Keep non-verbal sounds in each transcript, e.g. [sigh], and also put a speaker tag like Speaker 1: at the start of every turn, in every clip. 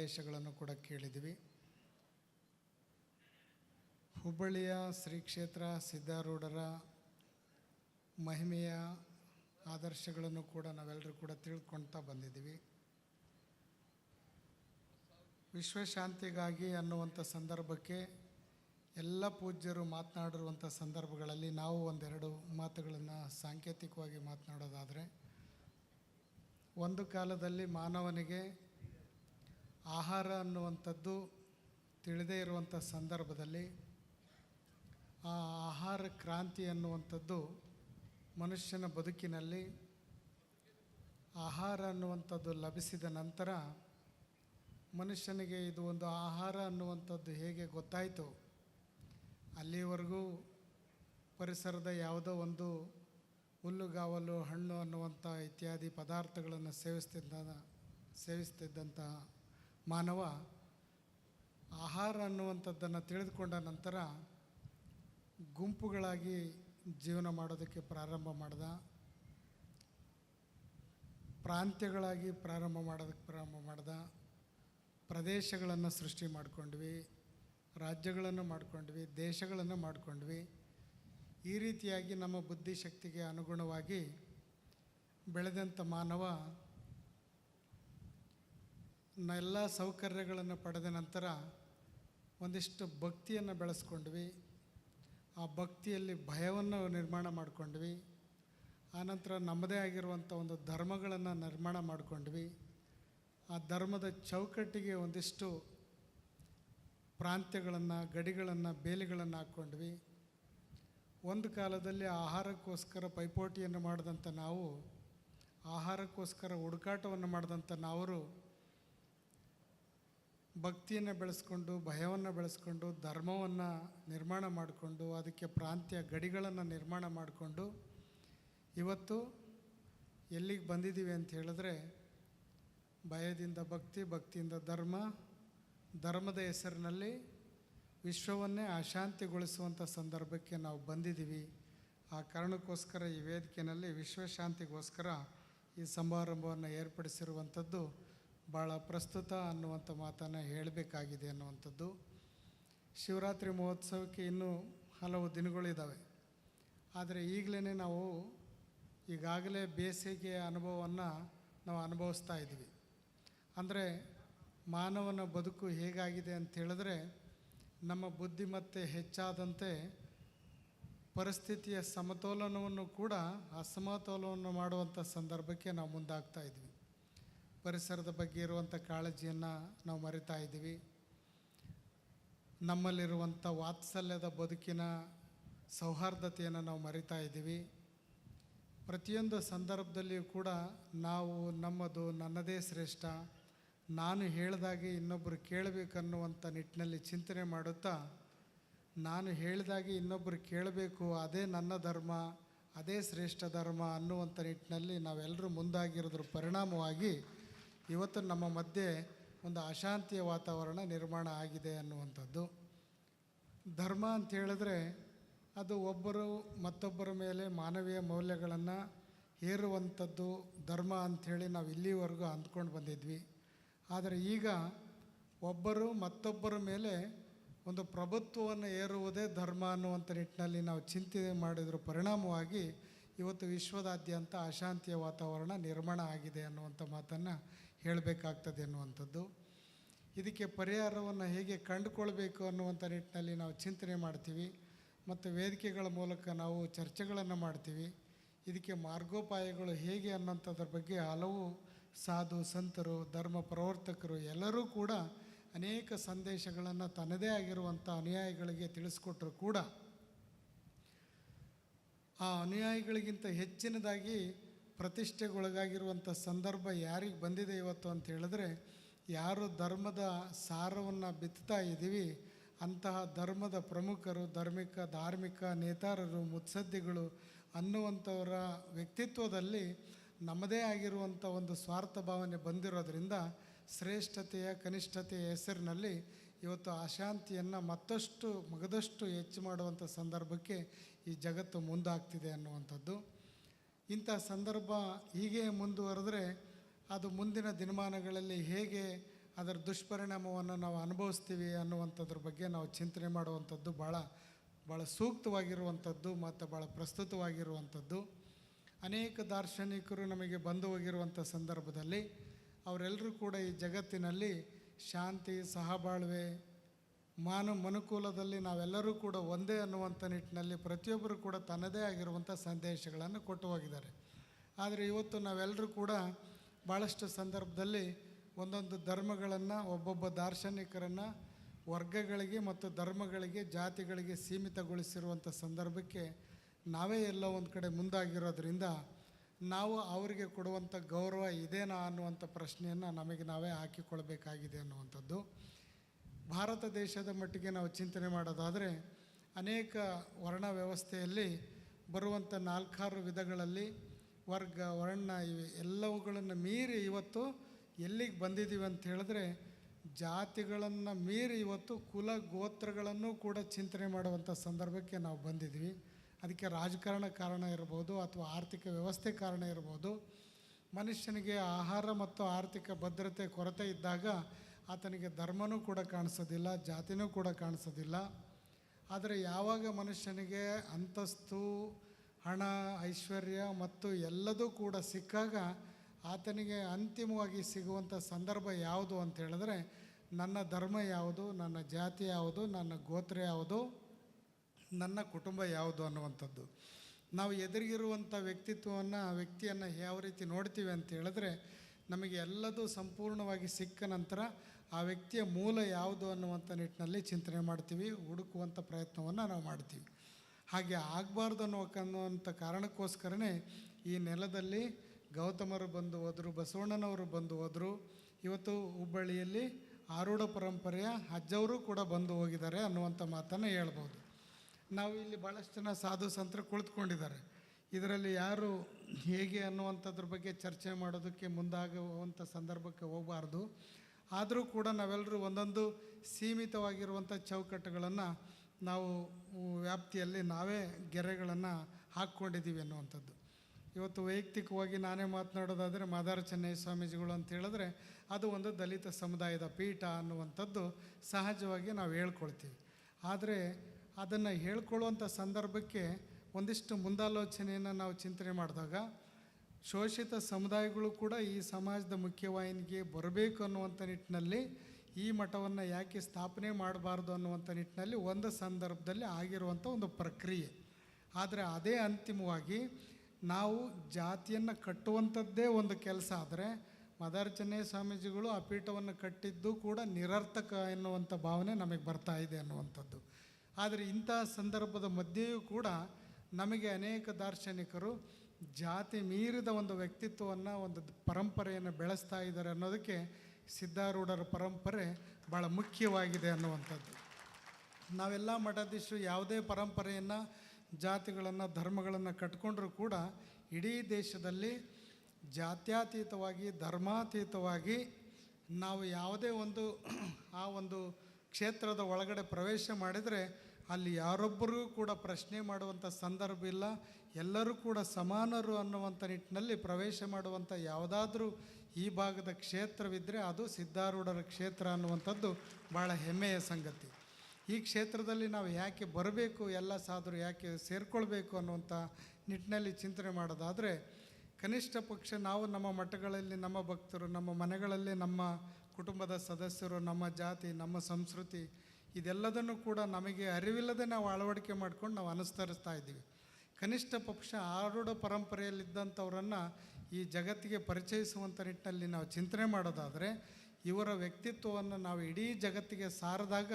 Speaker 1: ದೇಶಗಳನ್ನು ಕೂಡ ಕೇಳಿದ್ವಿ. ಹುಬ್ಬಳ್ಳಿಯ ಶ್ರೀ ಕ್ಷೇತ್ರ ಸಿದ್ಧಾರೂಢರ ಮಹಿಮೆಯ ಆದರ್ಶಗಳನ್ನು ಕೂಡ ನಾವೆಲ್ಲರೂ ಕೂಡ ತಿಳ್ಕೊಳ್ತಾ ಬಂದಿದ್ದೀವಿ. ವಿಶ್ವಶಾಂತಿಗಾಗಿ ಅನ್ನುವಂಥ ಸಂದರ್ಭಕ್ಕೆ ಎಲ್ಲ ಪೂಜ್ಯರು ಮಾತನಾಡಿರುವಂಥ ಸಂದರ್ಭಗಳಲ್ಲಿ ನಾವು ಒಂದೆರಡು ಮಾತುಗಳನ್ನು ಸಾಂಕೇತಿಕವಾಗಿ ಮಾತನಾಡೋದಾದರೆ, ಒಂದು ಕಾಲದಲ್ಲಿ ಮಾನವನಿಗೆ ಆಹಾರ ಅನ್ನುವಂಥದ್ದು ತಿಳಿದೇ ಇರುವಂಥ ಸಂದರ್ಭದಲ್ಲಿ ಆ ಆಹಾರ ಕ್ರಾಂತಿ ಅನ್ನುವಂಥದ್ದು ಮನುಷ್ಯನ ಬದುಕಿನಲ್ಲಿ ಆಹಾರ ಅನ್ನುವಂಥದ್ದು ಲಭಿಸಿದ ನಂತರ ಮನುಷ್ಯನಿಗೆ ಇದು ಒಂದು ಆಹಾರ ಅನ್ನುವಂಥದ್ದು ಹೇಗೆ ಗೊತ್ತಾಯಿತು? ಅಲ್ಲಿವರೆಗೂ ಪರಿಸರದ ಯಾವುದೋ ಒಂದು ಹುಲ್ಲುಗಾವಲು, ಹಣ್ಣು ಅನ್ನುವಂಥ ಇತ್ಯಾದಿ ಪದಾರ್ಥಗಳನ್ನು ಸೇವಿಸ್ತಿದ್ದ ಸೇವಿಸ್ತಿದ್ದಂಥ ಮಾನವ ಆಹಾರ ಅನ್ನುವಂಥದ್ದನ್ನು ತಿಳಿದುಕೊಂಡ ನಂತರ ಗುಂಪುಗಳಾಗಿ ಜೀವನ ಮಾಡೋದಕ್ಕೆ ಪ್ರಾರಂಭ ಮಾಡ್ದ. ಪ್ರಾಂತ್ಯಗಳಾಗಿ ಪ್ರಾರಂಭ ಮಾಡೋದಕ್ಕೆ ಪ್ರಾರಂಭ ಮಾಡ್ದ. ಪ್ರದೇಶಗಳನ್ನು ಸೃಷ್ಟಿ ಮಾಡಿಕೊಂಡ್ವಿ, ರಾಜ್ಯಗಳನ್ನು ಮಾಡ್ಕೊಂಡ್ವಿ, ದೇಶಗಳನ್ನು ಮಾಡಿಕೊಂಡ್ವಿ. ಈ ರೀತಿಯಾಗಿ ನಮ್ಮ ಬುದ್ಧಿಶಕ್ತಿಗೆ ಅನುಗುಣವಾಗಿ ಬೆಳೆದಂಥ ಮಾನವ ಎಲ್ಲ ಸೌಕರ್ಯಗಳನ್ನು ಪಡೆದ ನಂತರ ಒಂದಿಷ್ಟು ಭಕ್ತಿಯನ್ನು ಬೆಳೆಸ್ಕೊಂಡ್ವಿ. ಆ ಭಕ್ತಿಯಲ್ಲಿ ಭಯವನ್ನು ನಿರ್ಮಾಣ ಮಾಡಿಕೊಂಡ್ವಿ. ಆನಂತರ ನಮ್ಮದೇ ಆಗಿರುವಂಥ ಒಂದು ಧರ್ಮಗಳನ್ನು ನಿರ್ಮಾಣ ಮಾಡ್ಕೊಂಡ್ವಿ. ಆ ಧರ್ಮದ ಚೌಕಟ್ಟಿಗೆ ಒಂದಿಷ್ಟು ಪ್ರಾಂತ್ಯಗಳನ್ನು, ಗಡಿಗಳನ್ನು, ಬೇಲಿಗಳನ್ನು ಹಾಕ್ಕೊಂಡ್ವಿ. ಒಂದು ಕಾಲದಲ್ಲಿ ಆಹಾರಕ್ಕೋಸ್ಕರ ಪೈಪೋಟಿಯನ್ನು ಮಾಡಿದಂಥ ನಾವು, ಆಹಾರಕ್ಕೋಸ್ಕರ ಹುಡುಕಾಟವನ್ನು ಮಾಡಿದಂಥ ನಾವರು ಭಕ್ತಿಯನ್ನು ಬೆಳೆಸ್ಕೊಂಡು, ಭಯವನ್ನು ಬೆಳೆಸ್ಕೊಂಡು, ಧರ್ಮವನ್ನು ನಿರ್ಮಾಣ ಮಾಡಿಕೊಂಡು, ಅದಕ್ಕೆ ಪ್ರಾಂತ್ಯ ಗಡಿಗಳನ್ನು ನಿರ್ಮಾಣ ಮಾಡಿಕೊಂಡು ಇವತ್ತು ಎಲ್ಲಿಗೆ ಬಂದಿದ್ದೀವಿ ಅಂತ ಹೇಳಿದ್ರೆ ಭಯದಿಂದ ಭಕ್ತಿ, ಭಕ್ತಿಯಿಂದ ಧರ್ಮ, ಧರ್ಮದ ಹೆಸರಿನಲ್ಲಿ ವಿಶ್ವವನ್ನೇ ಅಶಾಂತಿಗೊಳಿಸುವಂಥ ಸಂದರ್ಭಕ್ಕೆ ನಾವು ಬಂದಿದ್ದೀವಿ ಆ ಕಾರಣಕ್ಕೋಸ್ಕರ ಈ ವೇದಿಕೆಯಲ್ಲಿ ವಿಶ್ವಶಾಂತಿಗೋಸ್ಕರ ಈ ಸಮಾರಂಭವನ್ನು ಏರ್ಪಡಿಸಿರುವಂಥದ್ದು ಭಾಳ ಪ್ರಸ್ತುತ ಅನ್ನುವಂಥ ಮಾತನ್ನು ಹೇಳಬೇಕಾಗಿದೆ ಅನ್ನುವಂಥದ್ದು. ಶಿವರಾತ್ರಿ ಮಹೋತ್ಸವಕ್ಕೆ ಇನ್ನೂ ಹಲವು ದಿನಗಳಿದ್ದಾವೆ ಆದರೆ ಈಗಲೇ ನಾವು ಈಗಾಗಲೇ ಬೇಸಿಗೆಯ ಅನುಭವವನ್ನು ನಾವು ಅನುಭವಿಸ್ತಾ ಇದ್ದೀವಿ. ಅಂದರೆ ಮಾನವನ ಬದುಕು ಹೇಗಾಗಿದೆ ಅಂತ ಹೇಳಿದ್ರೆ ನಮ್ಮ ಬುದ್ಧಿಮತ್ತೆ ಹೆಚ್ಚಾದಂತೆ ಪರಿಸ್ಥಿತಿಯ ಸಮತೋಲನವನ್ನು ಕೂಡ ಅಸಮತೋಲನವನ್ನು ಮಾಡುವಂಥ ಸಂದರ್ಭಕ್ಕೆ ನಾವು ಮುಂದಾಗ್ತಾ ಇದ್ವಿ ಪರಿಸರದ ಬಗ್ಗೆ ಇರುವಂಥ ಕಾಳಜಿಯನ್ನು ನಾವು ಮರಿತಾ ಇದ್ದೀವಿ. ನಮ್ಮಲ್ಲಿರುವಂಥ ವಾತ್ಸಲ್ಯದ ಬದುಕಿನ ಸೌಹಾರ್ದತೆಯನ್ನು ನಾವು ಮರಿತಾ ಇದ್ದೀವಿ. ಪ್ರತಿಯೊಂದು ಸಂದರ್ಭದಲ್ಲಿಯೂ ಕೂಡ ನಾವು ನಮ್ಮದು ನನ್ನದೇ ಶ್ರೇಷ್ಠ. ನಾನು ಹೇಳಿದಾಗೆ ಇನ್ನೊಬ್ಬರು ಕೇಳಬೇಕನ್ನುವಂಥ ನಿಟ್ಟಿನಲ್ಲಿ ಚಿಂತನೆ ಮಾಡುತ್ತಾ, ನಾನು ಹೇಳಿದಾಗೆ ಇನ್ನೊಬ್ಬರು ಕೇಳಬೇಕು, ಅದೇ ನನ್ನ ಧರ್ಮ, ಅದೇ ಶ್ರೇಷ್ಠ ಧರ್ಮ ಅನ್ನುವಂಥ ನಿಟ್ಟಿನಲ್ಲಿ ನಾವೆಲ್ಲರೂ ಮುಂದಾಗಿರೋದ್ರ ಪರಿಣಾಮವಾಗಿ ಇವತ್ತು ನಮ್ಮ ಮಧ್ಯೆ ಒಂದು ಅಶಾಂತಿಯ ವಾತಾವರಣ ನಿರ್ಮಾಣ ಆಗಿದೆ ಅನ್ನುವಂಥದ್ದು. ಧರ್ಮ ಅಂತ ಹೇಳಿದ್ರೆ ಅದು ಒಬ್ಬರು ಮತ್ತೊಬ್ಬರ ಮೇಲೆ ಮಾನವೀಯ ಮೌಲ್ಯಗಳನ್ನು ಹೇರುವಂಥದ್ದು ಧರ್ಮ ಅಂಥೇಳಿ ನಾವು ಇಲ್ಲಿವರೆಗೂ ಅಂದ್ಕೊಂಡು ಬಂದಿದ್ವಿ. ಆದರೆ ಈಗ ಒಬ್ಬರು ಮತ್ತೊಬ್ಬರ ಮೇಲೆ ಒಂದು ಪ್ರಭುತ್ವವನ್ನು ಏರುವುದೇ ಧರ್ಮ ಅನ್ನುವಂಥ ನಿಟ್ಟಿನಲ್ಲಿ ನಾವು ಚಿಂತನೆ ಮಾಡಿದ್ರ ಪರಿಣಾಮವಾಗಿ ಇವತ್ತು ವಿಶ್ವದಾದ್ಯಂತ ಅಶಾಂತಿಯ ವಾತಾವರಣ ನಿರ್ಮಾಣ ಆಗಿದೆ ಅನ್ನುವಂಥ ಮಾತನ್ನು ಹೇಳಬೇಕಾಗ್ತದೆ ಅನ್ನುವಂಥದ್ದು. ಇದಕ್ಕೆ ಪರಿಹಾರವನ್ನು ಹೇಗೆ ಕಂಡುಕೊಳ್ಬೇಕು ಅನ್ನುವಂಥ ನಿಟ್ಟಿನಲ್ಲಿ ನಾವು ಚಿಂತನೆ ಮಾಡ್ತೀವಿ. ಮತ್ತು ವೇದಿಕೆಗಳ ಮೂಲಕ ನಾವು ಚರ್ಚೆಗಳನ್ನು ಮಾಡ್ತೀವಿ. ಇದಕ್ಕೆ ಮಾರ್ಗೋಪಾಯಗಳು ಹೇಗೆ ಅನ್ನೋಂಥದ್ರ ಬಗ್ಗೆ ಹಲವು ಸಾಧು, ಸಂತರು, ಧರ್ಮ ಪ್ರವರ್ತಕರು ಎಲ್ಲರೂ ಕೂಡ ಅನೇಕ ಸಂದೇಶಗಳನ್ನು ತನ್ನದೇ ಆಗಿರುವಂಥ ಅನುಯಾಯಿಗಳಿಗೆ ತಿಳಿಸ್ಕೊಟ್ರು ಕೂಡ. ಆ ಅನುಯಾಯಿಗಳಿಗಿಂತ ಹೆಚ್ಚಿನದಾಗಿ ಪ್ರತಿಷ್ಠೆಗೊಳಗಾಗಿರುವಂಥ ಸಂದರ್ಭ ಯಾರಿಗೆ ಬಂದಿದೆ ಇವತ್ತು ಅಂತ ಹೇಳಿದ್ರೆ, ಯಾರು ಧರ್ಮದ ಸಾರವನ್ನು ಬಿತ್ತುತ್ತಾ ಇದ್ದೀವಿ, ಅಂತಹ ಧರ್ಮದ ಪ್ರಮುಖರು, ಧಾರ್ಮಿಕ ಧಾರ್ಮಿಕ ನೇತಾರರು, ಮುತ್ಸದ್ದಿಗಳು ಅನ್ನುವಂಥವರ ವ್ಯಕ್ತಿತ್ವದಲ್ಲಿ ನಮ್ಮದೇ ಆಗಿರುವಂಥ ಒಂದು ಸ್ವಾರ್ಥ ಭಾವನೆ ಬಂದಿರೋದ್ರಿಂದ ಶ್ರೇಷ್ಠತೆಯ, ಕನಿಷ್ಠತೆಯ ಹೆಸರಿನಲ್ಲಿ ಇವತ್ತು ಅಶಾಂತಿಯನ್ನು ಮತ್ತಷ್ಟು, ಮಗದಷ್ಟು ಹೆಚ್ಚು ಮಾಡುವಂಥ ಸಂದರ್ಭಕ್ಕೆ ಈ ಜಗತ್ತು ಮುಂದಾಗ್ತಿದೆ ಅನ್ನುವಂಥದ್ದು. ಇಂಥ ಸಂದರ್ಭ ಹೀಗೆ ಮುಂದುವರೆದ್ರೆ ಅದು ಮುಂದಿನ ದಿನಮಾನಗಳಲ್ಲಿ ಹೇಗೆ ಅದರ ದುಷ್ಪರಿಣಾಮವನ್ನು ನಾವು ಅನುಭವಿಸ್ತೀವಿ ಅನ್ನುವಂಥದ್ರ ಬಗ್ಗೆ ನಾವು ಚಿಂತನೆ ಮಾಡುವಂಥದ್ದು ಭಾಳ ಭಾಳ ಸೂಕ್ತವಾಗಿರುವಂಥದ್ದು ಮತ್ತು ಭಾಳ ಪ್ರಸ್ತುತವಾಗಿರುವಂಥದ್ದು. ಅನೇಕ ದಾರ್ಶನಿಕರು ನಮಗೆ ಬಂದು ಹೋಗಿರುವಂಥ ಸಂದರ್ಭದಲ್ಲಿ ಅವರೆಲ್ಲರೂ ಕೂಡ ಈ ಜಗತ್ತಿನಲ್ಲಿ ಶಾಂತಿ, ಸಹಬಾಳ್ವೆ ಮಾನು ಮನುಕೂಲದಲ್ಲಿ ನಾವೆಲ್ಲರೂ ಕೂಡ ಒಂದೇ ಅನ್ನುವಂಥ ನಿಟ್ಟಿನಲ್ಲಿ ಪ್ರತಿಯೊಬ್ಬರು ಕೂಡ ತನ್ನದೇ ಆಗಿರುವಂಥ ಸಂದೇಶಗಳನ್ನು ಕೊಟ್ಟು ಹೋಗಿದ್ದಾರೆ. ಆದರೆ ಇವತ್ತು ನಾವೆಲ್ಲರೂ ಕೂಡ ಭಾಳಷ್ಟು ಸಂದರ್ಭದಲ್ಲಿ ಒಂದೊಂದು ಧರ್ಮಗಳನ್ನು, ಒಬ್ಬೊಬ್ಬ ದಾರ್ಶನಿಕರನ್ನು ವರ್ಗಗಳಿಗೆ ಮತ್ತು ಧರ್ಮಗಳಿಗೆ, ಜಾತಿಗಳಿಗೆ ಸೀಮಿತಗೊಳಿಸಿರುವಂಥ ಸಂದರ್ಭಕ್ಕೆ ನಾವೇ ಎಲ್ಲ ಒಂದು ಕಡೆ ಮುಂದಾಗಿರೋದ್ರಿಂದ ನಾವು ಅವರಿಗೆ ಕೊಡುವಂಥ ಗೌರವ ಇದೇನಾ ಅನ್ನುವಂಥ ಪ್ರಶ್ನೆಯನ್ನು ನಮಗೆ ನಾವೇ ಹಾಕಿಕೊಳ್ಬೇಕಾಗಿದೆ ಅನ್ನುವಂಥದ್ದು. ಭಾರತ ದೇಶದ ಮಟ್ಟಿಗೆ ನಾವು ಚಿಂತನೆ ಮಾಡೋದಾದರೆ ಅನೇಕ ವರ್ಣ ವ್ಯವಸ್ಥೆಯಲ್ಲಿ ಬರುವಂಥ ನಾಲ್ಕಾರು ವಿಧಗಳಲ್ಲಿ ವರ್ಗ, ವರ್ಣ ಇವೆ. ಎಲ್ಲವುಗಳನ್ನು ಮೀರಿ ಇವತ್ತು ಎಲ್ಲಿಗೆ ಬಂದಿದ್ದೀವಿ ಅಂತ ಹೇಳಿದ್ರೆ ಜಾತಿಗಳನ್ನು ಮೀರಿ ಇವತ್ತು ಕುಲ ಗೋತ್ರಗಳನ್ನು ಕೂಡ ಚಿಂತನೆ ಮಾಡುವಂಥ ಸಂದರ್ಭಕ್ಕೆ ನಾವು ಬಂದಿದ್ವಿ. ಅದಕ್ಕೆ ರಾಜಕಾರಣ ಕಾರಣ ಇರ್ಬೋದು ಅಥವಾ ಆರ್ಥಿಕ ವ್ಯವಸ್ಥೆ ಕಾರಣ ಇರ್ಬೋದು. ಮನುಷ್ಯನಿಗೆ ಆಹಾರ ಮತ್ತು ಆರ್ಥಿಕ ಭದ್ರತೆ ಕೊರತೆ ಇದ್ದಾಗ ಆತನಿಗೆ ಧರ್ಮನೂ ಕೂಡ ಕಾಣಿಸೋದಿಲ್ಲ, ಜಾತಿನೂ ಕೂಡ ಕಾಣಿಸೋದಿಲ್ಲ. ಆದರೆ ಯಾವಾಗ ಮನುಷ್ಯನಿಗೆ ಅಂತಸ್ತು, ಹಣ, ಐಶ್ವರ್ಯ ಮತ್ತು ಎಲ್ಲದೂ ಕೂಡ ಸಿಕ್ಕಾಗ ಆತನಿಗೆ ಅಂತಿಮವಾಗಿ ಸಿಗುವಂಥ ಸಂದರ್ಭ ಯಾವುದು ಅಂತ ಹೇಳಿದ್ರೆ, ನನ್ನ ಧರ್ಮ ಯಾವುದು, ನನ್ನ ಜಾತಿ ಯಾವುದು, ನನ್ನ ಗೋತ್ರ ಯಾವುದು, ನನ್ನ ಕುಟುಂಬ ಯಾವುದು ಅನ್ನುವಂಥದ್ದು. ನಾವು ಎದುರಿಗಿರುವಂಥ ವ್ಯಕ್ತಿತ್ವವನ್ನು ವ್ಯಕ್ತಿಯನ್ನು ಯಾವ ರೀತಿ ನೋಡ್ತೀವಿ ಅಂತ ಹೇಳಿದ್ರೆ ನಮಗೆ ಎಲ್ಲದೂ ಸಂಪೂರ್ಣವಾಗಿ ಸಿಕ್ಕ ನಂತರ ಆ ವ್ಯಕ್ತಿಯ ಮೂಲ ಯಾವುದು ಅನ್ನುವಂಥ ನಿಟ್ಟಿನಲ್ಲಿ ಚಿಂತನೆ ಮಾಡ್ತೀವಿ, ಹುಡುಕುವಂಥ ಪ್ರಯತ್ನವನ್ನು ನಾವು ಮಾಡ್ತೀವಿ. ಹಾಗೆ ಆಗಬಾರ್ದು ಅನ್ನೋ ಅನ್ನುವಂಥ ಕಾರಣಕ್ಕೋಸ್ಕರನೇ ಈ ನೆಲದಲ್ಲಿ ಗೌತಮರು ಬಂದು ಹೋದರು, ಬಸವಣ್ಣನವರು ಬಂದು ಹೋದರು, ಇವತ್ತು ಹುಬ್ಬಳ್ಳಿಯಲ್ಲಿ ಆರೂಢ ಪರಂಪರೆಯ ಅಜ್ಜವರು ಕೂಡ ಬಂದು ಹೋಗಿದ್ದಾರೆ ಅನ್ನುವಂಥ ಮಾತನ್ನು ಹೇಳ್ಬೋದು. ನಾವು ಇಲ್ಲಿ ಭಾಳಷ್ಟು ಜನ ಸಾಧು ಸಂತರು ಕುಳಿತುಕೊಂಡಿದ್ದಾರೆ. ಇದರಲ್ಲಿ ಯಾರು ಹೇಗೆ ಅನ್ನುವಂಥದ್ರ ಬಗ್ಗೆ ಚರ್ಚೆ ಮಾಡೋದಕ್ಕೆ ಮುಂದಾಗುವಂಥ ಸಂದರ್ಭಕ್ಕೆ ಹೋಗಬಾರ್ದು. ಆದರೂ ಕೂಡ ನಾವೆಲ್ಲರೂ ಒಂದೊಂದು ಸೀಮಿತವಾಗಿರುವಂಥ ಚೌಕಟ್ಟುಗಳನ್ನು ನಾವು ವ್ಯಾಪ್ತಿಯಲ್ಲಿ ನಾವೇ ಗೆರೆಗಳನ್ನು ಹಾಕ್ಕೊಂಡಿದ್ದೀವಿ ಅನ್ನುವಂಥದ್ದು. ಇವತ್ತು ವೈಯಕ್ತಿಕವಾಗಿ ನಾನೇ ಮಾತನಾಡೋದಾದರೆ ಮಾದಾರ ಚೆನ್ನೈ ಸ್ವಾಮೀಜಿಗಳು ಅಂತ ಹೇಳಿದ್ರೆ ಅದು ಒಂದು ದಲಿತ ಸಮುದಾಯದ ಪೀಠ ಅನ್ನುವಂಥದ್ದು ಸಹಜವಾಗಿ ನಾವು ಹೇಳ್ಕೊಳ್ತೀವಿ. ಆದರೆ ಅದನ್ನು ಹೇಳ್ಕೊಳ್ಳುವಂಥ ಸಂದರ್ಭಕ್ಕೆ ಒಂದಿಷ್ಟು ಮುಂದಾಲೋಚನೆಯನ್ನು ನಾವು ಚಿಂತನೆ ಮಾಡಿದಾಗ ಶೋಷಿತ ಸಮುದಾಯಗಳು ಕೂಡ ಈ ಸಮಾಜದ ಮುಖ್ಯವಾಹಿನಿಗೆ ಬರಬೇಕು ಅನ್ನುವಂಥ ನಿಟ್ಟಿನಲ್ಲಿ ಈ ಮಠವನ್ನು ಯಾಕೆ ಸ್ಥಾಪನೆ ಮಾಡಬಾರ್ದು ಅನ್ನುವಂಥ ನಿಟ್ಟಿನಲ್ಲಿ ಒಂದು ಸಂದರ್ಭದಲ್ಲಿ ಆಗಿರುವಂಥ ಒಂದು ಪ್ರಕ್ರಿಯೆ. ಆದರೆ ಅದೇ ಅಂತಿಮವಾಗಿ ನಾವು ಜಾತಿಯನ್ನು ಕಟ್ಟುವಂಥದ್ದೇ ಒಂದು ಕೆಲಸ ಆದರೆ ಮದರ್ ಚೆನ್ನೈ ಸ್ವಾಮೀಜಿಗಳು ಆ ಪೀಠವನ್ನು ಕಟ್ಟಿದ್ದು ಕೂಡ ನಿರರ್ಥಕ ಎನ್ನುವಂಥ ಭಾವನೆ ನಮಗೆ ಬರ್ತಾ ಇದೆ ಅನ್ನುವಂಥದ್ದು. ಆದರೆ ಇಂಥ ಸಂದರ್ಭದ ಮಧ್ಯೆಯೂ ಕೂಡ ನಮಗೆ ಅನೇಕ ದಾರ್ಶನಿಕರು ಜಾತಿ ಮೀರಿದ ಒಂದು ವ್ಯಕ್ತಿತ್ವವನ್ನು, ಒಂದು ಪರಂಪರೆಯನ್ನು ಬೆಳೆಸ್ತಾ ಇದ್ದಾರೆ ಅನ್ನೋದಕ್ಕೆ ಸಿದ್ಧಾರೂಢರ ಪರಂಪರೆ ಭಾಳ ಮುಖ್ಯವಾಗಿದೆ ಅನ್ನುವಂಥದ್ದು. ನಾವೆಲ್ಲ ಮಠಾಧೀಶರು ಯಾವುದೇ ಪರಂಪರೆಯನ್ನು, ಜಾತಿಗಳನ್ನು, ಧರ್ಮಗಳನ್ನು ಕಟ್ಕೊಂಡ್ರೂ ಕೂಡ ಇಡೀ ದೇಶದಲ್ಲಿ ಜಾತ್ಯಾತೀತವಾಗಿ, ಧರ್ಮಾತೀತವಾಗಿ ನಾವು ಯಾವುದೇ ಒಂದು [clears throat] ಆ ಒಂದು ಕ್ಷೇತ್ರದ ಒಳಗಡೆ ಪ್ರವೇಶ ಮಾಡಿದರೆ ಅಲ್ಲಿ ಯಾರೊಬ್ಬರಿಗೂ ಕೂಡ ಪ್ರಶ್ನೆ ಮಾಡುವಂಥ ಸಂದರ್ಭ ಇಲ್ಲ. ಎಲ್ಲರೂ ಕೂಡ ಸಮಾನರು ಅನ್ನುವಂಥ ನಿಟ್ಟಿನಲ್ಲಿ ಪ್ರವೇಶ ಮಾಡುವಂಥ ಯಾವುದಾದ್ರೂ ಈ ಭಾಗದ ಕ್ಷೇತ್ರವಿದ್ದರೆ ಅದು ಸಿದ್ಧಾರೂಢರ ಕ್ಷೇತ್ರ ಅನ್ನುವಂಥದ್ದು ಭಾಳ ಹೆಮ್ಮೆಯ ಸಂಗತಿ. ಈ ಕ್ಷೇತ್ರದಲ್ಲಿ ನಾವು ಯಾಕೆ ಬರಬೇಕು, ಎಲ್ಲ ಸಾಧರು ಯಾಕೆ ಸೇರಿಕೊಳ್ಬೇಕು ಅನ್ನುವಂಥ ನಿಟ್ಟಿನಲ್ಲಿ ಚಿಂತನೆ ಮಾಡೋದಾದರೆ, ಕನಿಷ್ಠ ಪಕ್ಷ ನಾವು ನಮ್ಮ ಮಠಗಳಲ್ಲಿ ನಮ್ಮ ಭಕ್ತರು, ನಮ್ಮ ಮನೆಗಳಲ್ಲಿ ನಮ್ಮ ಕುಟುಂಬದ ಸದಸ್ಯರು, ನಮ್ಮ ಜಾತಿ, ನಮ್ಮ ಸಂಸ್ಕೃತಿ ಇದೆಲ್ಲದನ್ನು ಕೂಡ ನಮಗೆ ಅರಿವಿಲ್ಲದೆ ನಾವು ಅಳವಡಿಕೆ ಮಾಡ್ಕೊಂಡು ನಾವು ಅನುಸರಿಸ್ತಾ ಇದ್ದೀವಿ. ಕನಿಷ್ಠ ಪಕ್ಷ ಆರೂಢ ಪರಂಪರೆಯಲ್ಲಿದ್ದಂಥವರನ್ನು ಈ ಜಗತ್ತಿಗೆ ಪರಿಚಯಿಸುವಂಥ ನಿಟ್ಟಿನಲ್ಲಿ ನಾವು ಚಿಂತನೆ ಮಾಡೋದಾದರೆ, ಇವರ ವ್ಯಕ್ತಿತ್ವವನ್ನು ನಾವು ಇಡೀ ಜಗತ್ತಿಗೆ ಸಾರಿದಾಗ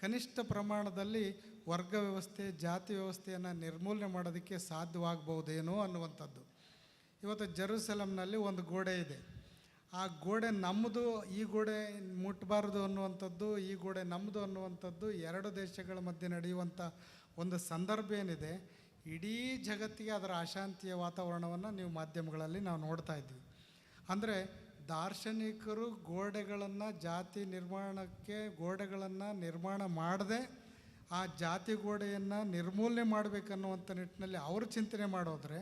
Speaker 1: ಕನಿಷ್ಠ ಪ್ರಮಾಣದಲ್ಲಿ ವರ್ಗ ವ್ಯವಸ್ಥೆ, ಜಾತಿ ವ್ಯವಸ್ಥೆಯನ್ನು ನಿರ್ಮೂಲನೆ ಮಾಡೋದಕ್ಕೆ ಸಾಧ್ಯವಾಗಬಹುದೇನೋ ಅನ್ನುವಂಥದ್ದು. ಇವತ್ತು ಜರುಸಲಂನಲ್ಲಿ ಒಂದು ಗೋಡೆ ಇದೆ. ಆ ಗೋಡೆ ನಮ್ಮದು ಈ ಗೋಡೆ ಮುಟ್ಟಬಾರ್ದು ಅನ್ನುವಂಥದ್ದು, ಈ ಗೋಡೆ ನಮ್ಮದು ಅನ್ನುವಂಥದ್ದು ಎರಡು ದೇಶಗಳ ಮಧ್ಯೆ ನಡೆಯುವಂಥ ಒಂದು ಸಂದರ್ಭ ಏನಿದೆ, ಇಡೀ ಜಗತ್ತಿಗೆ ಅದರ ಅಶಾಂತಿಯ ವಾತಾವರಣವನ್ನು ನೀವು ಮಾಧ್ಯಮಗಳಲ್ಲಿ ನಾವು ನೋಡ್ತಾ ಇದ್ದೀವಿ. ಅಂದರೆ ದಾರ್ಶನಿಕರು ಗೋಡೆಗಳನ್ನು ಜಾತಿ ನಿರ್ಮಾಣಕ್ಕೆ, ಗೋಡೆಗಳನ್ನು ನಿರ್ಮಾಣ ಮಾಡದೆ ಆ ಜಾತಿ ಗೋಡೆಯನ್ನು ನಿರ್ಮೂಲನೆ ಮಾಡಬೇಕನ್ನುವಂಥ ನಿಟ್ಟಿನಲ್ಲಿ ಅವರು ಚಿಂತನೆ ಮಾಡೋದ್ರೆ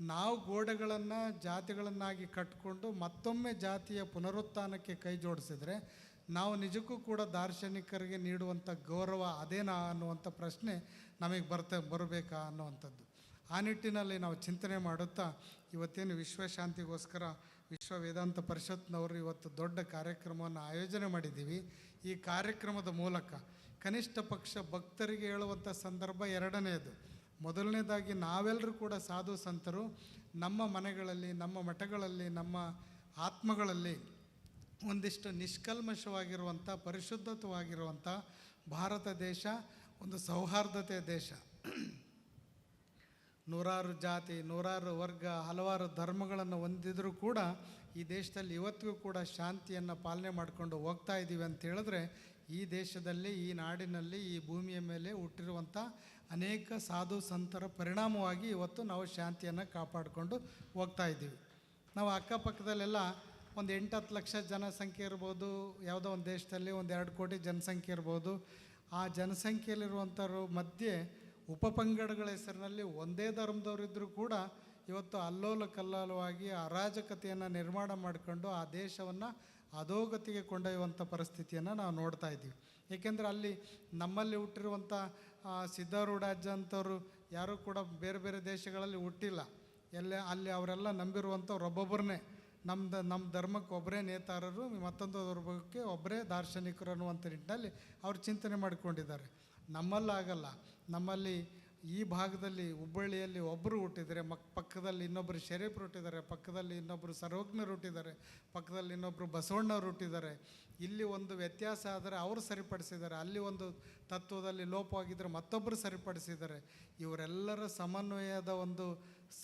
Speaker 1: ನಾವು ಗೋಡೆಗಳನ್ನು ಜಾತಿಗಳನ್ನಾಗಿ ಕಟ್ಟಿಕೊಂಡು ಮತ್ತೊಮ್ಮೆ ಜಾತಿಯ ಪುನರುತ್ಥಾನಕ್ಕೆ ಕೈ ಜೋಡಿಸಿದರೆ ನಾವು ನಿಜಕ್ಕೂ ಕೂಡ ದಾರ್ಶನಿಕರಿಗೆ ನೀಡುವಂಥ ಗೌರವ ಅದೇನಾ ಅನ್ನುವಂಥ ಪ್ರಶ್ನೆ ನಮಗೆ ಬರ್ತ ಬರಬೇಕಾ ಅನ್ನುವಂಥದ್ದು. ಆ ನಿಟ್ಟಿನಲ್ಲಿ ನಾವು ಚಿಂತನೆ ಮಾಡುತ್ತಾ ಇವತ್ತೇನು ವಿಶ್ವಶಾಂತಿಗೋಸ್ಕರ ವಿಶ್ವ ವೇದಾಂತ ಪರಿಷತ್ನವರು ಇವತ್ತು ದೊಡ್ಡ ಕಾರ್ಯಕ್ರಮವನ್ನು ಆಯೋಜನೆ ಮಾಡಿದ್ದೀವಿ. ಈ ಕಾರ್ಯಕ್ರಮದ ಮೂಲಕ ಕನಿಷ್ಠ ಪಕ್ಷ ಭಕ್ತರಿಗೆ ಹೇಳುವಂಥ ಸಂದರ್ಭ ಎರಡನೆಯದು ಮೊದಲನೇದಾಗಿ ನಾವೆಲ್ಲರೂ ಕೂಡ ಸಾಧು ಸಂತರು. ನಮ್ಮ ಮನೆಗಳಲ್ಲಿ, ನಮ್ಮ ಮಠಗಳಲ್ಲಿ, ನಮ್ಮ ಆತ್ಮಗಳಲ್ಲಿ ಒಂದಿಷ್ಟು ನಿಷ್ಕಲ್ಮಶವಾಗಿರುವಂಥ ಪರಿಶುದ್ಧತವಾಗಿರುವಂಥ ಭಾರತ ದೇಶ, ಒಂದು ಸೌಹಾರ್ದತೆಯ ದೇಶ. ನೂರಾರು ಜಾತಿ, ನೂರಾರು ವರ್ಗ, ಹಲವಾರು ಧರ್ಮಗಳನ್ನು ಹೊಂದಿದ್ರೂ ಕೂಡ ಈ ದೇಶದಲ್ಲಿ ಇವತ್ತಿಗೂ ಕೂಡ ಶಾಂತಿಯನ್ನು ಪಾಲನೆ ಮಾಡಿಕೊಂಡು ಹೋಗ್ತಾ ಇದ್ದೀವಿ ಅಂತ ಹೇಳಿದ್ರೆ ಈ ದೇಶದಲ್ಲಿ, ಈ ನಾಡಿನಲ್ಲಿ, ಈ ಭೂಮಿಯ ಮೇಲೆ ಹುಟ್ಟಿರುವಂಥ ಅನೇಕ ಸಾಧು ಸಂತರ ಪರಿಣಾಮವಾಗಿ ಇವತ್ತು ನಾವು ಶಾಂತಿಯನ್ನು ಕಾಪಾಡಿಕೊಂಡು ಹೋಗ್ತಾ ಇದ್ದೀವಿ. ನಾವು ಅಕ್ಕಪಕ್ಕದಲ್ಲೆಲ್ಲ ಒಂದು ಎಂಟು ಹತ್ತು ಲಕ್ಷ ಜನಸಂಖ್ಯೆ ಇರ್ಬೋದು, ಯಾವುದೋ ಒಂದು ದೇಶದಲ್ಲಿ ಒಂದು ಎರಡು ಕೋಟಿ ಜನಸಂಖ್ಯೆ ಇರ್ಬೋದು. ಆ ಜನಸಂಖ್ಯೆಯಲ್ಲಿರುವಂಥವ್ರ ಮಧ್ಯೆ ಉಪಪಂಗಡಗಳ ಹೆಸರಿನಲ್ಲಿ ಒಂದೇ ಧರ್ಮದವರಿದ್ದರೂ ಕೂಡ ಇವತ್ತು ಅಲ್ಲೋಲ ಕಲ್ಲೋಲವಾಗಿ ಅರಾಜಕತೆಯನ್ನು ನಿರ್ಮಾಣ ಮಾಡಿಕೊಂಡು ಆ ದೇಶವನ್ನು ಅಧೋಗತಿಗೆ ಕೊಂಡೊಯ್ಯುವಂಥ ಪರಿಸ್ಥಿತಿಯನ್ನು ನಾವು ನೋಡ್ತಾ ಇದ್ದೀವಿ. ಏಕೆಂದರೆ ಅಲ್ಲಿ ನಮ್ಮಲ್ಲಿ ಹುಟ್ಟಿರುವಂಥ ಸಿದ್ಧಾರೂಢಾಜ್ಯ ಸಿದ್ಧಾರೂಢಾಜ ಅಂಥವ್ರು ಯಾರೂ ಕೂಡ ಬೇರೆ ಬೇರೆ ದೇಶಗಳಲ್ಲಿ ಹುಟ್ಟಿಲ್ಲ. ಎಲ್ಲ, ಅಲ್ಲಿ ಅವರೆಲ್ಲ ನಂಬಿರುವಂಥವ್ರು ಒಬ್ಬೊಬ್ಬರನ್ನೇ ನಮ್ಮದು ನಮ್ಮ ಧರ್ಮಕ್ಕೆ ಒಬ್ಬರೇ ನೇತಾರರು, ಮತ್ತೊಂದು ಧರ್ಮಕ್ಕೆ ಒಬ್ಬರೇ ದಾರ್ಶನಿಕರು ಅನ್ನುವಂಥ ನಿಟ್ಟಿನಲ್ಲಿ ಅವ್ರು ಚಿಂತನೆ ಮಾಡಿಕೊಂಡಿದ್ದಾರೆ. ನಮ್ಮಲ್ಲಾಗಲ್ಲ. ನಮ್ಮಲ್ಲಿ ಈ ಭಾಗದಲ್ಲಿ ಹುಬ್ಬಳ್ಳಿಯಲ್ಲಿ ಒಬ್ಬರು ಹುಟ್ಟಿದರೆ ಮಕ್ ಪಕ್ಕದಲ್ಲಿ ಇನ್ನೊಬ್ಬರು ಶರೀಫ್ರು ಹುಟ್ಟಿದ್ದಾರೆ, ಪಕ್ಕದಲ್ಲಿ ಇನ್ನೊಬ್ಬರು ಸರ್ವಜ್ಞರು ಹುಟ್ಟಿದ್ದಾರೆ, ಪಕ್ಕದಲ್ಲಿ ಇನ್ನೊಬ್ಬರು ಬಸವಣ್ಣವ್ರು ಹುಟ್ಟಿದ್ದಾರೆ. ಇಲ್ಲಿ ಒಂದು ವ್ಯತ್ಯಾಸ ಆದರೆ ಅವರು ಸರಿಪಡಿಸಿದ್ದಾರೆ, ಅಲ್ಲಿ ಒಂದು ತತ್ವದಲ್ಲಿ ಲೋಪವಾಗಿದ್ದರೆ ಮತ್ತೊಬ್ಬರು ಸರಿಪಡಿಸಿದ್ದಾರೆ. ಇವರೆಲ್ಲರ ಸಮನ್ವಯದ ಒಂದು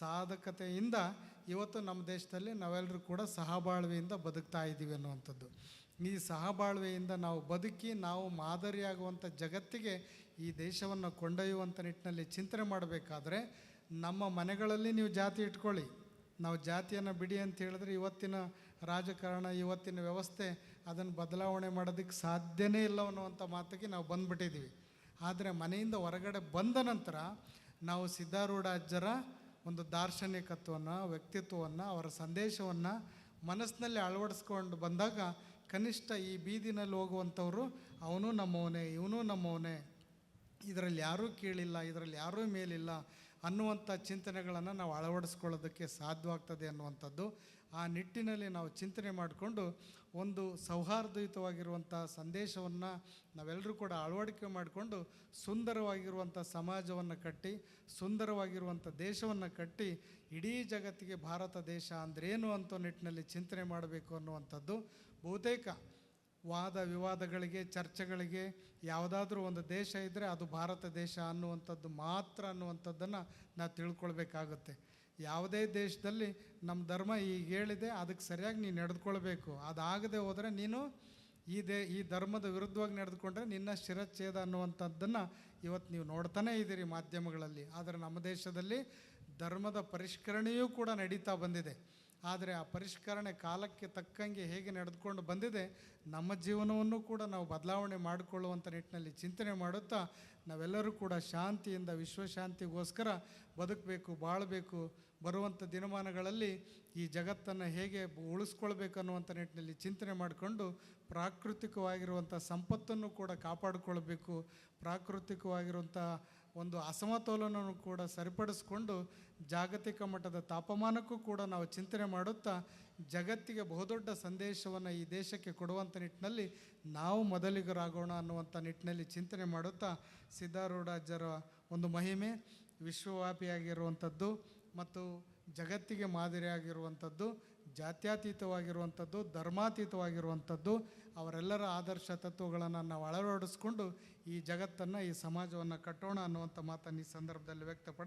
Speaker 1: ಸಾಧಕತೆಯಿಂದ ಇವತ್ತು ನಮ್ಮ ದೇಶದಲ್ಲಿ ನಾವೆಲ್ಲರೂ ಕೂಡ ಸಹಬಾಳ್ವೆಯಿಂದ ಬದುಕ್ತಾ ಇದ್ದೀವಿ ಅನ್ನುವಂಥದ್ದು. ಈ ಸಹಬಾಳ್ವೆಯಿಂದ ನಾವು ಬದುಕಿ ನಾವು ಮಾದರಿಯಾಗುವಂಥ ಜಗತ್ತಿಗೆ ಈ ದೇಶವನ್ನು ಕೊಂಡೊಯ್ಯುವಂಥ ನಿಟ್ಟಿನಲ್ಲಿ ಚಿಂತನೆ ಮಾಡಬೇಕಾದ್ರೆ ನಮ್ಮ ಮನೆಗಳಲ್ಲಿ ನೀವು ಜಾತಿ ಇಟ್ಕೊಳ್ಳಿ. ನಾವು ಜಾತಿಯನ್ನು ಬಿಡಿ ಅಂತ ಹೇಳಿದ್ರೆ ಇವತ್ತಿನ ರಾಜಕಾರಣ, ಇವತ್ತಿನ ವ್ಯವಸ್ಥೆ ಅದನ್ನು ಬದಲಾವಣೆ ಮಾಡೋದಕ್ಕೆ ಸಾಧ್ಯನೇ ಇಲ್ಲ ಅನ್ನುವಂಥ ಮಾತಿಗೆ ನಾವು ಬಂದುಬಿಟ್ಟಿದ್ದೀವಿ ಆದರೆ ಮನೆಯಿಂದ ಹೊರಗಡೆ ಬಂದ ನಂತರ ನಾವು ಸಿದ್ಧಾರೂಢ ಅಜ್ಜರ ಒಂದು ದಾರ್ಶನಿಕತ್ವವನ್ನು ವ್ಯಕ್ತಿತ್ವವನ್ನು, ಅವರ ಸಂದೇಶವನ್ನು ಮನಸ್ಸಿನಲ್ಲಿ ಅಳವಡಿಸ್ಕೊಂಡು ಬಂದಾಗ ಕನಿಷ್ಠ ಈ ಬೀದಿನಲ್ಲಿ ಹೋಗುವಂಥವ್ರು ಅವನು ನಮ್ಮವನೇ, ಇವನು ನಮ್ಮವನೇ ಇದರಲ್ಲಿ ಯಾರೂ ಕೇಳಿಲ್ಲ, ಇದರಲ್ಲಿ ಯಾರೂ ಮೇಲಿಲ್ಲ ಅನ್ನುವಂಥ ಚಿಂತನೆಗಳನ್ನು ನಾವು ಅಳವಡಿಸ್ಕೊಳ್ಳೋದಕ್ಕೆ ಸಾಧ್ಯವಾಗ್ತದೆ ಅನ್ನುವಂಥದ್ದು. ಆ ನಿಟ್ಟಿನಲ್ಲಿ ನಾವು ಚಿಂತನೆ ಮಾಡಿಕೊಂಡು ಒಂದು ಸೌಹಾರ್ದಯುತವಾಗಿರುವಂಥ ಸಂದೇಶವನ್ನು ನಾವೆಲ್ಲರೂ ಕೂಡ ಅಳವಡಿಕೆ ಮಾಡಿಕೊಂಡು ಸುಂದರವಾಗಿರುವಂಥ ಸಮಾಜವನ್ನು ಕಟ್ಟಿ, ಸುಂದರವಾಗಿರುವಂಥ ದೇಶವನ್ನು ಕಟ್ಟಿ, ಇಡೀ ಜಗತ್ತಿಗೆ ಭಾರತ ದೇಶ ಅಂದ್ರೇನು ಅಂತ ನಿಟ್ಟಿನಲ್ಲಿ ಚಿಂತನೆ ಮಾಡಬೇಕು ಅನ್ನುವಂಥದ್ದು ಬಹುತೇಕ. ವಾದ ವಿವಾದಗಳಿಗೆ, ಚರ್ಚೆಗಳಿಗೆ ಯಾವುದಾದ್ರೂ ಒಂದು ದೇಶ ಇದ್ದರೆ ಅದು ಭಾರತ ದೇಶ ಅನ್ನುವಂಥದ್ದು ಮಾತ್ರ ಅನ್ನುವಂಥದ್ದನ್ನು ನಾವು ತಿಳ್ಕೊಳ್ಬೇಕಾಗುತ್ತೆ. ಯಾವುದೇ ದೇಶದಲ್ಲಿ ನಮ್ಮ ಧರ್ಮ ಈಗ ಹೇಳಿದೆ, ಅದಕ್ಕೆ ಸರಿಯಾಗಿ ನೀನು ನಡೆದುಕೊಳ್ಬೇಕು. ಅದಾಗದೆ ಹೋದರೆ ನೀನು ಈ ದೇ, ಈ ಧರ್ಮದ ವಿರುದ್ಧವಾಗಿ ನಡೆದುಕೊಂಡ್ರೆ ನಿನ್ನ ಶಿರಚ್ಛೇದ ಅನ್ನುವಂಥದ್ದನ್ನು ಇವತ್ತು ನೀವು ನೋಡ್ತಾನೇ ಇದ್ದೀರಿ ಮಾಧ್ಯಮಗಳಲ್ಲಿ. ಆದರೆ ನಮ್ಮ ದೇಶದಲ್ಲಿ ಧರ್ಮದ ಪರಿಷ್ಕರಣೆಯೂ ಕೂಡ ನಡೀತಾ ಬಂದಿದೆ. ಆದರೆ ಆ ಪರಿಷ್ಕರಣೆ ಕಾಲಕ್ಕೆ ತಕ್ಕಂಗೆ ಹೇಗೆ ನಡೆದುಕೊಂಡು ಬಂದಿದೆ, ನಮ್ಮ ಜೀವನವನ್ನು ಕೂಡ ನಾವು ಬದಲಾವಣೆ ಮಾಡಿಕೊಳ್ಳುವಂಥ ನಿಟ್ಟಿನಲ್ಲಿ ಚಿಂತನೆ ಮಾಡುತ್ತಾ, ನಾವೆಲ್ಲರೂ ಕೂಡ ಶಾಂತಿಯಿಂದ, ವಿಶ್ವಶಾಂತಿಗೋಸ್ಕರ ಬದುಕಬೇಕು, ಬಾಳಬೇಕು, ಬರುವಂಥ ದಿನಮಾನಗಳಲ್ಲಿ ಈ ಜಗತ್ತನ್ನು ಹೇಗೆ ಉಳಿಸ್ಕೊಳ್ಬೇಕು ಅನ್ನುವಂಥ ನಿಟ್ಟಿನಲ್ಲಿ ಚಿಂತನೆ ಮಾಡಿಕೊಂಡು ಪ್ರಾಕೃತಿಕವಾಗಿರುವಂಥ ಸಂಪತ್ತನ್ನು ಕೂಡ ಕಾಪಾಡಿಕೊಳ್ಬೇಕು ಪ್ರಾಕೃತಿಕವಾಗಿರುವಂಥ ಒಂದು ಅಸಮತೋಲನವನ್ನು ಕೂಡ ಸರಿಪಡಿಸ್ಕೊಂಡು ಜಾಗತಿಕ ಮಟ್ಟದ ತಾಪಮಾನಕ್ಕೂ ಕೂಡ ನಾವು ಚಿಂತನೆ ಮಾಡುತ್ತಾ ಜಗತ್ತಿಗೆ ಬಹುದೊಡ್ಡ ಸಂದೇಶವನ್ನು ಈ ದೇಶಕ್ಕೆ ಕೊಡುವಂಥ ನಿಟ್ಟಿನಲ್ಲಿ ನಾವು ಮೊದಲಿಗರಾಗೋಣ ಅನ್ನುವಂಥ ನಿಟ್ಟಿನಲ್ಲಿ ಚಿಂತನೆ ಮಾಡುತ್ತಾ ಸಿದ್ಧಾರೂಢಾಜರ ಒಂದು ಮಹಿಮೆ ವಿಶ್ವವ್ಯಾಪಿಯಾಗಿರುವಂಥದ್ದು ಮತ್ತು ಜಗತ್ತಿಗೆ ಮಾದರಿಯಾಗಿರುವಂಥದ್ದು ಜಾತ್ಯತೀತವಾಗಿರುವಂಥದ್ದು ಧರ್ಮಾತೀತವಾಗಿರುವಂಥದ್ದು ಅವರೆಲ್ಲರ ಆದರ್ಶ ತತ್ವಗಳನ್ನು ನಾವು ಅಳವಡಿಸ್ಕೊಂಡು ಈ ಜಗತ್ತನ್ನು, ಈ ಸಮಾಜವನ್ನು ಕಟ್ಟೋಣ ಅನ್ನುವಂಥ ಮಾತನ್ನು ಈ ಸಂದರ್ಭದಲ್ಲಿ ವ್ಯಕ್ತಪಡಿಸಿ